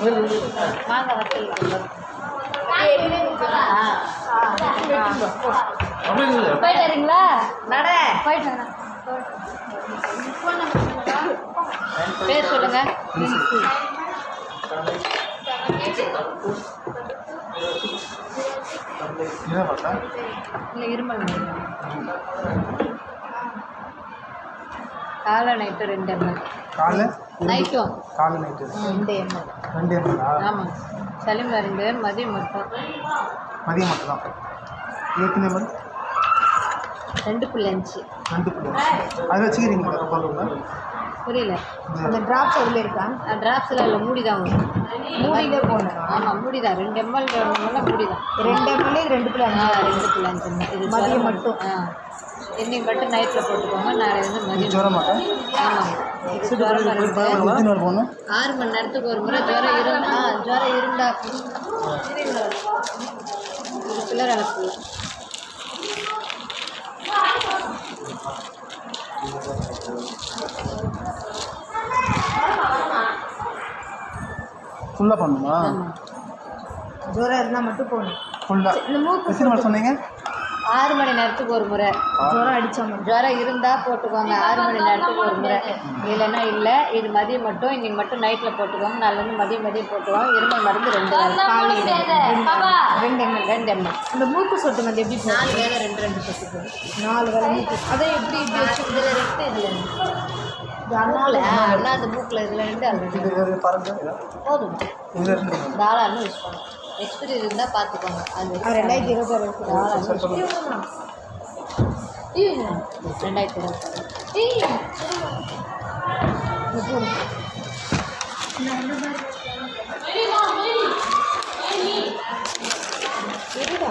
வாங்க வத்தல் போயிட்டு வரீங்களா நட. போயிட்டு வரேன். பேர் சொல்லுங்க. என்ன பார்த்தா இல்லை இருமல் காலை நைட்டு ரெண்டு எம்எல் காலை? நைட்டும் காலை நைட்டு ரெண்டு எம்எல் ரெண்டு எம்எல்லா ஆமாம் சளி மருந்து மதியம் மட்டும். மதியம் மட்டும் தான் எத்தனை எம்எல் ரெண்டு புள்ளி அஞ்சு. ரெண்டு புள்ளி அதை வச்சுக்கிறீங்களா? பொருள் புரியல. அந்த ட்ராப்ஸ் அதில் இருக்கா? ட்ராப்ஸில் இல்லை மூடி தான் வரும். மூடியிலே போகணும் ஆமாம் மூடி தான் ரெண்டு எம்எல் மூடி தான் ரெண்டு எம்எல்ஏ ரெண்டு பிள்ளை ரெண்டு புள்ளி இது மதியம் மட்டும். ஆ. இன்னைக்கு மட்டும் நைட்டில் போட்டுக்கோங்க. நாளை வந்து மதியம். ஜுரம் ஆமாம் ஆறு மணி நேரத்துக்கு ஒரு முறை ஜுரம் இருந்தா. ஆ ஜுரம் இருந்தா. இது பிள்ளர் அளப்பு ஃபுல்லாக பண்ணுமா ஜுரம் இருந்தால் மட்டும் போகணும் ஃபுல்லாக இந்த மூக்கு எத்தனை நாள் சொன்னீங்க? ஆறு மணி நேரத்துக்கு ஒரு முறை. ஜுரம் அடித்தா மட்டும் ஜுரம் இருந்தால் போட்டுக்கோங்க. ஆறு மணி நேரத்துக்கு ஒரு முறை. இல்லைன்னா இல்லை இது மதியம் மட்டும் இன்னைக்கு மட்டும் நைட்டில் போட்டுக்கோங்க. நாளைக்கு மதியம் மதியம் போட்டுக்கோங்க. இருமல் மருந்து ரெண்டு. காலையில் ரெண்டு எம்எல் ரெண்டு எம்எல் இந்த மூக்கு சொட்டு வந்து எப்படி நாலு வேலை ரெண்டு ரெண்டு சொட்டு நாலு வேலை மூக்கு அதை எப்படி இப்படி மூக்கில் அண்ணா அந்த மூக்கில் இதில் இது. போதும். தாராளம் யூஸ் பண்ணலாம் எக்ஸ்பிரி இருந்தால் பார்த்துக்கோங்க அது ரெண்டாயிரத்தி இருபத்தாறு தாராளம். ரெண்டாயிரத்தி இருபத்தாறு இருடா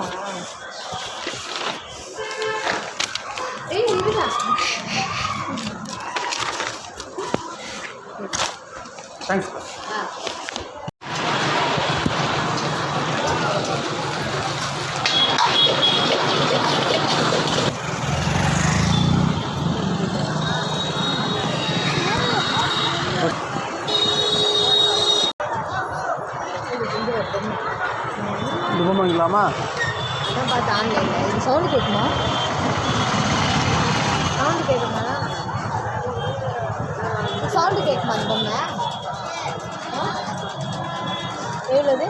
தேங்க்ஸ் போமாங்களாமா அதான் பார்த்து ஆன்லைனில். இது சவுண்டு கேட்குமா? எவ்வளோது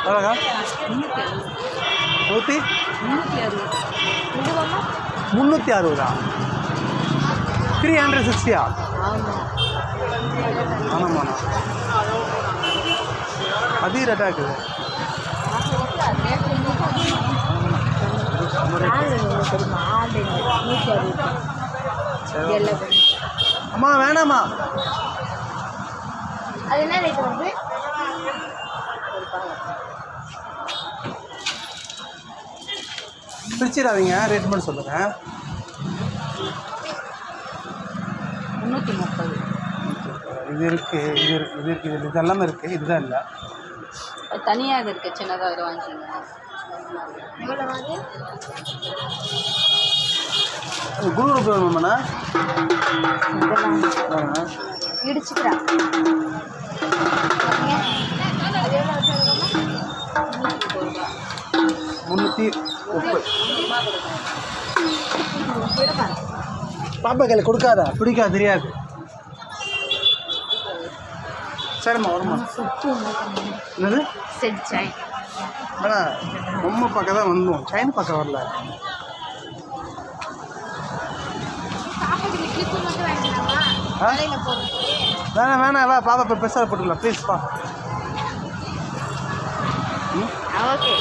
எவ்வளோக்கா நூற்றி முந்நூற்றி அறுபது முந்நூற்றி அறுபதா த்ரீ ஹண்ட்ரட் சிக்ஸ்டியா ஆமாம் ஆமாம்மாண்ணா அதிக ரேட்டாக இருக்குது ஆன்லைன் எவ்வளோ தெரியுமா ஆன்லைன் நூற்றி அறுபது. அம்மா வேணாம்மா. அது என்ன ரேட் வந்து? பிரிச்சிடாதீங்க ரேட் மட்டும் சொல்லுங்கள் முந்நூற்றி முப்பது. இது இருக்குது இது இருக்கு இது இருக்குது இது எல்லாமே இருக்குது இதுதான் இல்லை. தனியாக இருக்கு சின்னதாக இது வாங்கிக்கோங்க. எவ்வளோ வாங்க. குரு ரூபாய் வேணுமாண்ணா இதெல்லாம். வேணுங்க இடிச்சுக்கிறா. அது எவ்வளோ முந்நூற்றி முப்பது. பாப்பா கையில் கொடுக்காத? பிடிக்காது தெரியாது. சரிம்மா வரும்மா. என்னது? செட் சாய். வேணா பொம்மை பார்க்க தான் வந்தோம். சைன் பார்க்க வரல. வேணாம் வேணாம் வா பாப்பா இப்போ பெருசாக போட்டுக்கலாம். ப்ளீஸ் பா. ஓகே.